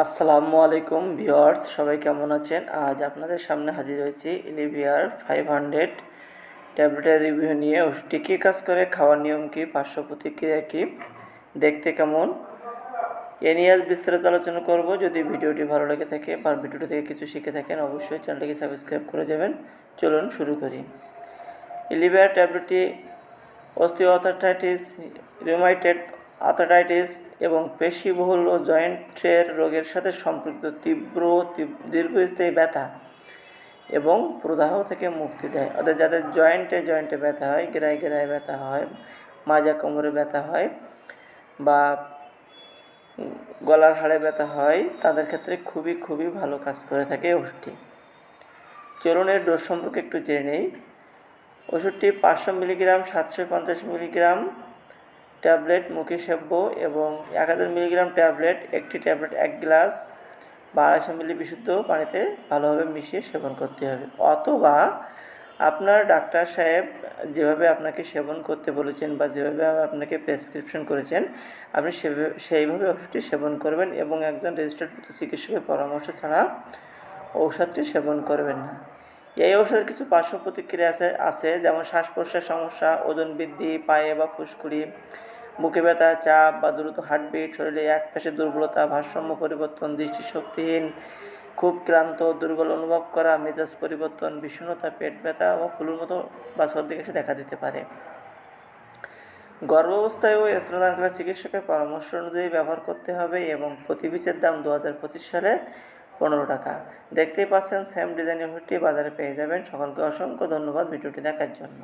আসসালামু আলাইকুম ভিউয়ার্স, সবাই কেমন আছেন? আজ আপনাদের সামনে হাজির হয়েছি ইলিভিয়ার ফাইভ হান্ড্রেড ট্যাবলেটের রিভিউ নিয়ে। ওষুধটি কী কাজ করে, খাওয়ার নিয়ম কী, পার্শ্ব প্রতিক্রিয়া কী, দেখতে কেমন? এ নিয়ে আজ বিস্তারিত আলোচনা করব। যদি ভিডিওটি ভালো লেগে থাকে বা ভিডিওটি থেকে কিছু শিখে থাকেন, অবশ্যই চ্যানেলটিকে সাবস্ক্রাইব করে যাবেন চলুন শুরু করি। ইলিভিয়ার ট্যাবলেটটি অস্টিওআর্থাইটিস রিউমাইটেড আর্থারাইটিস এবং পেশিবহুল ও জয়েন্টের রোগের সাথে সম্পৃক্ত তীব্র দীর্ঘস্থায়ী ব্যথা এবং প্রদাহ থেকে মুক্তি দেয়। অর্থাৎ যাদের জয়েন্টে জয়েন্টে ব্যথা হয়, গেরায় গেরায় ব্যথা হয়, মাজা কোমরে ব্যথা হয় বা গলার হাড়ে ব্যথা হয়, তাদের ক্ষেত্রে খুবই খুবই ভালো কাজ করে থাকে ওষুধটি। চলুন এর ডোজ সম্পর্কে একটু জেনে নেই। ওষুধটি পাঁচশো মিলিগ্রাম, সাতশো পঞ্চাশ মিলিগ্রাম ট্যাবলেট সেব্য এবং এক হাজার মিলিগ্রাম ট্যাবলেট, একটি ট্যাবলেট, এক গ্লাস বা আড়াইশো মিলি বিশুদ্ধ পানিতে ভালোভাবে মিশিয়ে সেবন করতে হবে। অথবা আপনার ডাক্তার সাহেব যেভাবে আপনাকে সেবন করতে বলেছেন বা যেভাবে আপনাকে প্রেসক্রিপশন করেছেন, আপনি সেইভাবে ওষুধটি সেবন করবেন এবং একজন রেজিস্টার্ড চিকিৎসকের পরামর্শ ছাড়া ঔষধটি সেবন করবেন না। এই ঔষধের কিছু পার্শ্ব প্রতিক্রিয়া আছে আছে যেমন শ্বাস প্রশ্বাস সমস্যা, ওজন বৃদ্ধি, পায়ে বা ফুসকুড়ি বুকে ব্যথা, চাপ বা দ্রুত হার্টবিট, শরীরে এক পাশে দুর্বলতা, ভারসাম্য পরিবর্তন দৃষ্টিশক্তিহীন খুব ক্লান্ত, দুর্বল অনুভব করা, মেজাজ পরিবর্তন, বিষণ্ণতা, পেট ব্যথা ও ফুলুর মতো বা সর্দি কাশি দেখা দিতে পারে। গর্ভাবস্থায় ও স্তনদানকালে চিকিৎসকের পরামর্শ অনুযায়ী ব্যবহার করতে হবে এবং প্রতি পিসের দাম দু হাজার পঁচিশ সালে পনেরো টাকা। দেখতেই পাচ্ছেন সেম ডিজাইনের ওষুধটি বাজারে পেয়ে যাবেন। সকলকে অসংখ্য ধন্যবাদ ভিডিওটি দেখার জন্য।